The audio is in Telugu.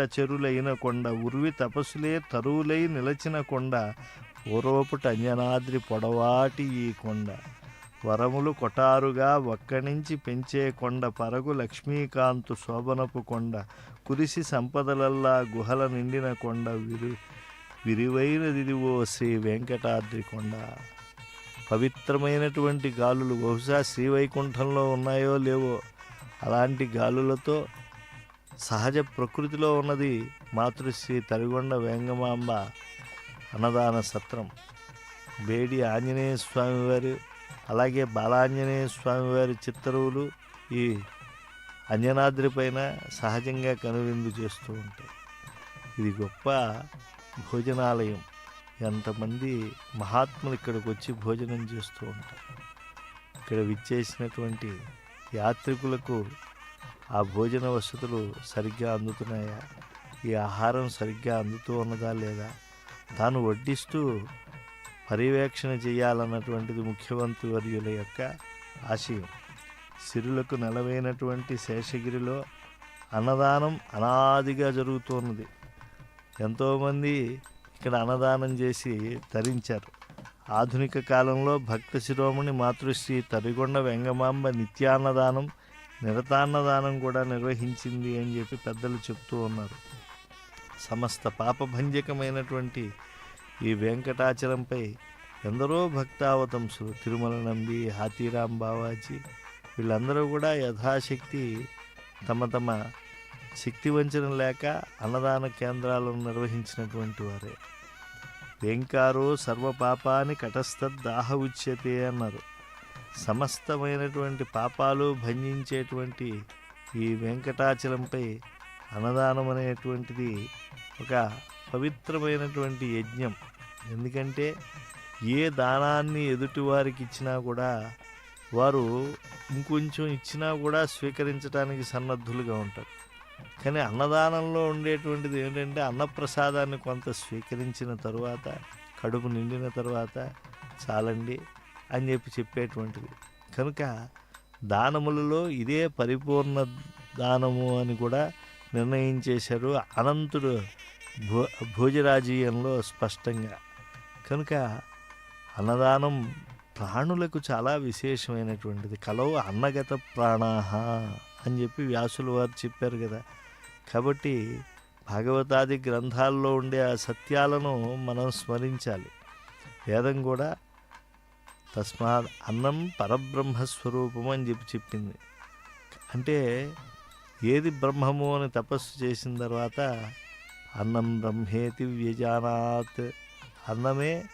చెరులైన కొండ ఉర్వి తపస్సులే తరువులై నిలచిన కొండ పూర్వపుట అంజనాద్రి పొడవాటి ఈ కొండ. వరములు కొటారుగా ఒక్కనించి పెంచే కొండ పరగు లక్ష్మీకాంతు శోభనపు కొండ కురిసి సంపదలల్లా గుహల నిండిన కొండ విరి విరివైనది ఓ శ్రీ వెంకటాద్రి కొండ. పవిత్రమైనటువంటి గాలులు బహుశా శ్రీవైకుంఠంలో ఉన్నాయో లేవో అలాంటి గాలులతో సహజ ప్రకృతిలో ఉన్నది మాతృశ్రీ తరిగొండ వేంగమాంబ అన్నదాన సత్రం. బేడి ఆంజనేయ స్వామివారు అలాగే బాలాంజనేయ స్వామివారి చిత్తరువులు ఈ అంజనాద్రి పైన సహజంగా కనువిందు చేస్తూ ఉంటాయి. ఇది గొప్ప భోజనాలయం. ఎంతమంది మహాత్ములు ఇక్కడికి వచ్చి భోజనం చేస్తూ ఉంటారు. ఇక్కడ విచ్చేసినటువంటి యాత్రికులకు ఆ భోజన వసతులు సరిగ్గా అందుతున్నాయా? ఈ ఆహారం సరిగ్గా అందుతూ ఉన్నదా లేదా? తాను వడ్డిస్తూ పర్యవేక్షణ చేయాలన్నటువంటిది ముఖ్యమంత్రి వర్యుల యొక్క ఆశయం. సిరులకు నెలవైనటువంటి శేషగిరిలో అన్నదానం అనాదిగా జరుగుతున్నది. ఎంతోమంది ఇక్కడ అన్నదానం చేసి తరించారు. ఆధునిక కాలంలో భక్త శిరోమణి మాతృశ్రీ తరిగొండ వెంగమాంబ నిత్యాన్నదానం నిరతాన్నదానం కూడా నిర్వహించింది అని చెప్పి పెద్దలు చెప్తూ ఉన్నారు. సమస్త పాపభంజకమైనటువంటి ఈ వెంకటాచలంపై ఎందరో భక్తావతంసులు తిరుమల నంబి హాతీరాం బావాజీ వీళ్ళందరూ కూడా యథాశక్తి తమ తమ శక్తి వంచన లేక అన్నదాన కేంద్రాలను నిర్వహించినటువంటి వారే. వెంకారో సర్వపాపాని కటస్థద్దాహ ఉచ్యతే అన్నారు. సమస్తమైనటువంటి పాపాలు భంజించేటువంటి ఈ వెంకటాచలంపై అన్నదానం అనేటువంటిది ఒక పవిత్రమైనటువంటి యజ్ఞం. ఎందుకంటే ఏ దానాన్ని ఎదుటివారికి ఇచ్చినా కూడా వారు ఇంకొంచెం ఇచ్చినా కూడా స్వీకరించడానికి సన్నద్ధులుగా ఉంటారు. కానీ అన్నదానంలో ఉండేటువంటిది ఏంటంటే అన్నప్రసాదాన్ని కొంత స్వీకరించిన తరువాత కడుపు నిండిన తర్వాత చాలండి. అని చెప్పి చెప్పేటువంటిది. కనుక దానములలో ఇదే పరిపూర్ణ దానము అని కూడా నిర్ణయం చేశారు అనంతుడు భో భోజరాజీయంలో స్పష్టంగా. కనుక అన్నదానం ప్రాణులకు చాలా విశేషమైనటువంటిది. కలవు అన్నగత ప్రాణాహ అని చెప్పి వ్యాసులు వారు చెప్పారు కదా. కాబట్టి భాగవతాది గ్రంథాల్లో ఉండే ఆ సత్యాలను మనం స్మరించాలి. వేదం కూడా తస్మాత్ అన్నం పరబ్రహ్మస్వరూపం అని చెప్పి చెప్పింది. అంటే ఏది బ్రహ్మము అని తపస్సు చేసిన తర్వాత అన్నం బ్రహ్మేతి వ్యజానాత్. అన్నమే